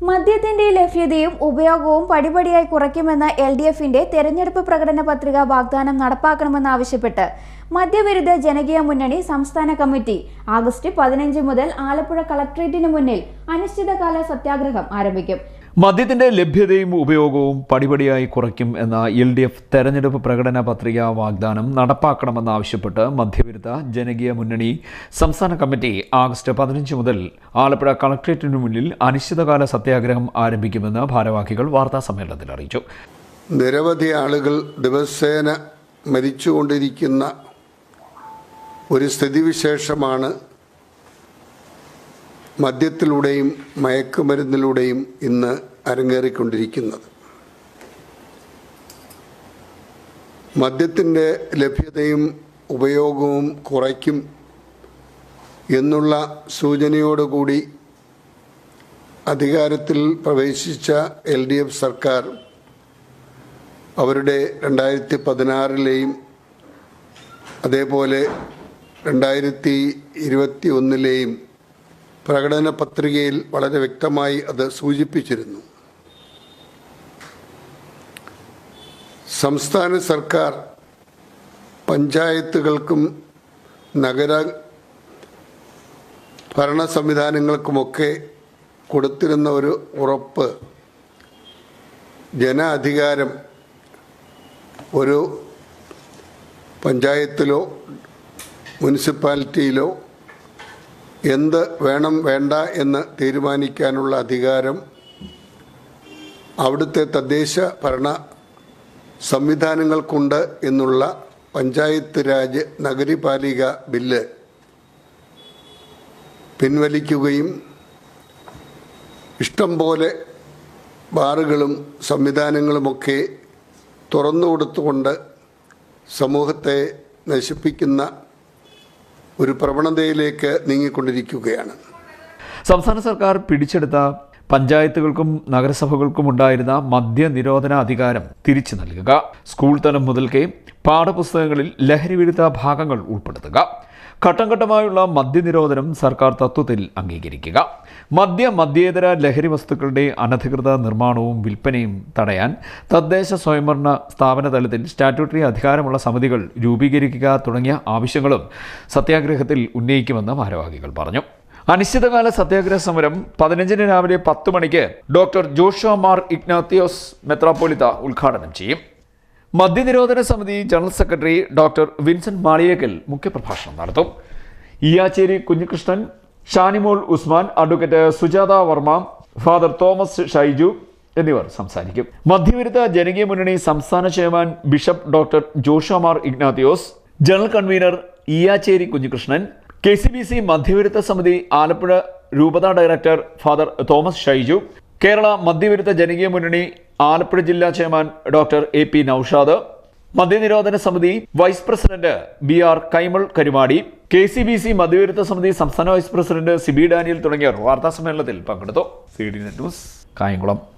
മദ്യത്തിന്റെ ലഭ്യതയും ഉപയോഗവും പടിപടിയായി കുറയ്ക്കുമെന്ന് എൽ ഡി എഫിന്റെ തെരഞ്ഞെടുപ്പ് പ്രകടന പത്രിക വാഗ്ദാനം നടപ്പാക്കണമെന്നാവശ്യപ്പെട്ട് മദ്യവിരുദ്ധ ജനകീയ മുന്നണി സംസ്ഥാന കമ്മിറ്റി ആഗസ്റ്റ് പതിനഞ്ച് മുതൽ ആലപ്പുഴ കളക്ട്രേറ്റിന് മുന്നിൽ അനിശ്ചിതകാല സത്യാഗ്രഹം ആരംഭിക്കും. മദ്യത്തിന്റെ ലഭ്യതയും ഉപയോഗവും പടിപടിയായി കുറയ്ക്കും എന്ന എൽ ഡി എഫ് തെരഞ്ഞെടുപ്പ് പ്രകടന പത്രിക വാഗ്ദാനം നടപ്പാക്കണമെന്നാവശ്യപ്പെട്ട് മദ്യവിരുദ്ധ ജനകീയ മുന്നണി സംസ്ഥാന കമ്മിറ്റി ആഗസ്റ്റ് പതിനഞ്ച് മുതൽ ആലപ്പുഴ കളക്ട്രേറ്റിനു മുന്നിൽ അനിശ്ചിതകാല സത്യാഗ്രഹം ആരംഭിക്കുമെന്ന് ഭാരവാഹികൾ വാർത്താ സമ്മേളനത്തിൽ അറിയിച്ചു. നിരവധി ആളുകൾ ദിവസേന മരിച്ചുകൊണ്ടിരിക്കുന്ന ഒരു സ്ഥിതിവിശേഷമാണ് മദ്യത്തിലൂടെയും മയക്കുമരുന്നിലൂടെയും ഇന്ന് അരങ്ങേറിക്കൊണ്ടിരിക്കുന്നത്. മദ്യത്തിന്റെ ലഭ്യതയും ഉപയോഗവും കുറയ്ക്കും എന്നുള്ള സൂചനയോടുകൂടി അധികാരത്തിൽ പ്രവേശിച്ച എൽ ഡി എഫ് സർക്കാർ അവരുടെ രണ്ടായിരത്തി പതിനാറിലെയും അതേപോലെ രണ്ടായിരത്തി ഇരുപത്തി ഒന്നിലെയും പ്രകടന പത്രികയിൽ വളരെ വ്യക്തമായി അത് സൂചിപ്പിച്ചിരുന്നു. സംസ്ഥാന സർക്കാർ പഞ്ചായത്തുകൾക്കും നഗര ഭരണ സംവിധാനങ്ങൾക്കുമൊക്കെ കൊടുത്തിരുന്ന ഒരു ഉറപ്പ് ജന അധികാരം ഒരു പഞ്ചായത്തിലോ മുനിസിപ്പാലിറ്റിയിലോ എന്ത് വേണം വേണ്ട എന്ന് തീരുമാനിക്കാനുള്ള അധികാരം അവിടുത്തെ തദ്ദേശ ഭരണ സംവിധാനങ്ങൾക്കുണ്ട് എന്നുള്ള പഞ്ചായത്ത് രാജ് നഗരപാലിക ബില്ല് പിൻവലിക്കുകയും ഇഷ്ടം പോലെ ബാറുകളും സംവിധാനങ്ങളുമൊക്കെ തുറന്നു കൊടുത്തുകൊണ്ട് സമൂഹത്തെ നശിപ്പിക്കുന്ന ഒരു പ്രവണതയിലേക്ക് നീങ്ങിക്കൊണ്ടിരിക്കുകയാണ്. സംസ്ഥാന സർക്കാർ പിടിച്ചെടുത്ത പഞ്ചായത്തുകൾക്കും നഗരസഭകൾക്കും ഉണ്ടായിരുന്ന മദ്യനിരോധന അധികാരം തിരിച്ചു നൽകുക. സ്കൂൾ തലം മുതൽക്കേ പാഠപുസ്തകങ്ങളിൽ ലഹരിവിരുദ്ധ ഭാഗങ്ങൾ ഉൾപ്പെടുത്തുക. ഘട്ടം ഘട്ടമായുള്ള മദ്യനിരോധനം സർക്കാർ തത്വത്തിൽ അംഗീകരിക്കുക. മദ്യ മദ്യേതര ലഹരി വസ്തുക്കളുടെ അനധികൃത നിർമ്മാണവും വിൽപ്പനയും തടയാൻ തദ്ദേശ സ്വയംഭരണ സ്ഥാപന തലത്തിൽ സ്റ്റാറ്റ്യൂട്ടറി അധികാരമുള്ള സമിതികൾ രൂപീകരിക്കുക തുടങ്ങിയ ആവശ്യങ്ങളും സത്യാഗ്രഹത്തിൽ ഉന്നയിക്കുമെന്ന് ഭാരവാഹികൾ പറഞ്ഞു. അനിശ്ചിതകാല സത്യാഗ്രഹ സമരം പതിനഞ്ചിന് രാവിലെ പത്ത് മണിക്ക് ഡോക്ടർ ജോഷോ മാർ ഇഗ്നാത്തിയോസ് മെത്രാപ്പോലിത്ത ഉദ്ഘാടനം ചെയ്യും. മദ്യനിരോധന സമിതി general secretary doctor Vincent Maliyekkal മുഖ്യപ്രഭാഷണം നടത്തും. Iyacheri Kunhikrishnan Shanimol Usman advocate Sujatha Varma father Thomas Shaiju എന്നിവർ സംസാരിക്കും. മധ്യവിരുദ്ധ ജനകീയ മുന്നണി സംസ്ഥാന chairman bishop doctor ജോഷമാർ Ignatius general convener Iyacheri Kunhikrishnan K C B C മധ്യവിരുദ്ധ സമിതി ആലപ്പുഴ രൂപത director father Thomas Shaiju Kerala മധ്യവിരുദ്ധ ജനകീയ മുന്നണി ആലപ്പുഴ ജില്ലാ chairman doctor A P Noushad മദ്യനിരോധന സമിതി vice president B R Kaimal Karumadi K C B C മദ്യവിരുദ്ധ സമിതി സംസ്ഥാന vice president Sibi Daniel തുടങ്ങിയവർ വാർത്താ സമ്മേളനത്തിൽ പങ്കെടുത്തു. C D news Kayamkulam.